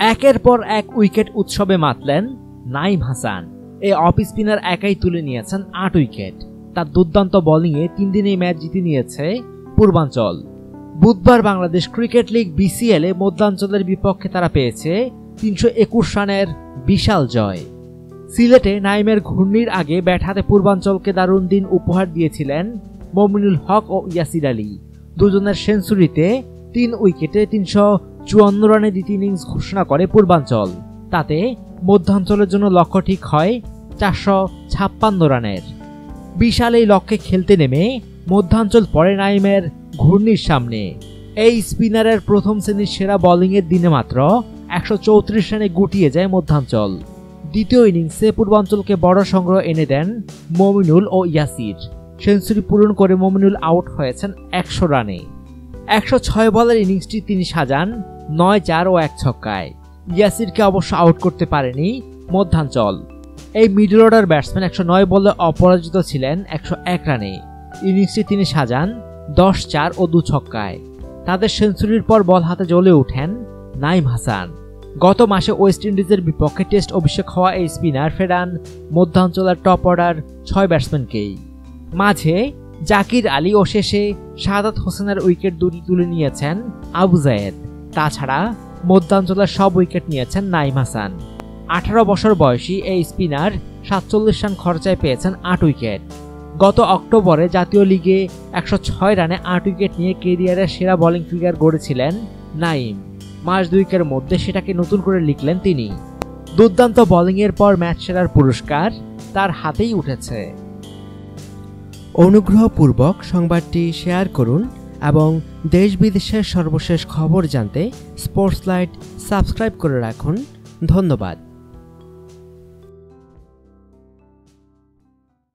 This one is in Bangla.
একের পর এক উইকেট উৎসবে মাতলেন নাইম হাসান। এই অফ স্পিনার একাই তুলে নিয়েছেন আট উইকেট। তার দুর্দান্ত বোলিংয়ে তিন দিনে ম্যাচ জিতে নিয়েছে পূর্বাঞ্চল। বুধবার বাংলাদেশ ক্রিকেট লিগ বিসিএল এ মধ্যাঞ্চলের বিপক্ষে তারা পেয়েছে তিনশো একুশ রানের বিশাল জয়। সিলেটে নাইমের ঘূর্ণির আগে ব্যাট হাতে পূর্বাঞ্চলকে দারুণ দিন উপহার দিয়েছিলেন মমিনুল হক ও ইয়াসির আলী। দুজনের সেঞ্চুরিতে তিন উইকেটে তিনশো চুয়ান্ন রানে দ্বিতীয় ইনিংস ঘোষণা করে পূর্বাঞ্চল। তাতে মধ্যাঞ্চলের জন্য লক্ষ্য ঠিক হয় চারশো ছাপ্পান্ন রানের। বিশাল এই লক্ষ্যে খেলতে নেমে মধ্যাঞ্চল পরে নাইমের ঘূর্ণির সামনে। এই স্পিনারের প্রথম শ্রেণির সেরা বোলিংয়ের দিনে মাত্র একশো চৌত্রিশ রানে গুটিয়ে যায় মধ্যাঞ্চল। দ্বিতীয় ইনিংসে পূর্বাঞ্চলকে বড় সংগ্রহ এনে দেন মমিনুল ও ইয়াসির। সেঞ্চুরি পূরণ করে মমিনুল আউট হয়েছেন একশো রানে। একশো ছয় বলের ইনিংসটি তিনি সাজান নয় চার ও এক ছক্কায়। ইয়াসিরকে অবশ্য আউট করতে পারেনি মধ্যাঞ্চল। এই মিডল অর্ডার ব্যাটসম্যান একশো নয় বলে অপরাজিত ছিলেন একশো এক রানে। ইনিংসটি তিনি সাজান দশ চার ও দু ছক্কায়। তাদের সেঞ্চুরির পর বল হাতে জ্বলে ওঠেন নাইম হাসান। গত মাসে ওয়েস্ট ইন্ডিজের বিপক্ষে টেস্ট অভিষেক হওয়া এই স্পিনার ফেরান মধ্যাঞ্চলের টপ অর্ডার ছয় ব্যাটসম্যানকেই। মাঝে জাকির আলী ও শেষে শাহাদাত হোসেনের উইকেট দুটি তুলে নিয়েছেন আবু জায়েদ। তাছাড়া মধ্যাঞ্চলের সব উইকেট নিয়েছেন নাইম হাসান। আঠারো বছর বয়সী এই স্পিনার সাতচল্লিশ রান খরচায় পেয়েছেন আট উইকেট। গত অক্টোবরে জাতীয় লিগে একশো ছয় রানে আট উইকেট নিয়ে কেরিয়ারের সেরা বোলিং ফিগার গড়েছিলেন নাইম মাস দুইকের মধ্যে সেটাকে নতুন করে লিখলেন তিনি। দুর্দান্ত বোলিংয়ের পর ম্যাচ সেরার পুরস্কার তার হাতেই উঠেছে। অনুগ্রহপূর্বক সংবাদটি শেয়ার করুন এবং দেশ বিদেশের সর্বশেষ খবর জানতে স্পোর্টস লাইট সাবস্ক্রাইব করে রাখুন। ধন্যবাদ।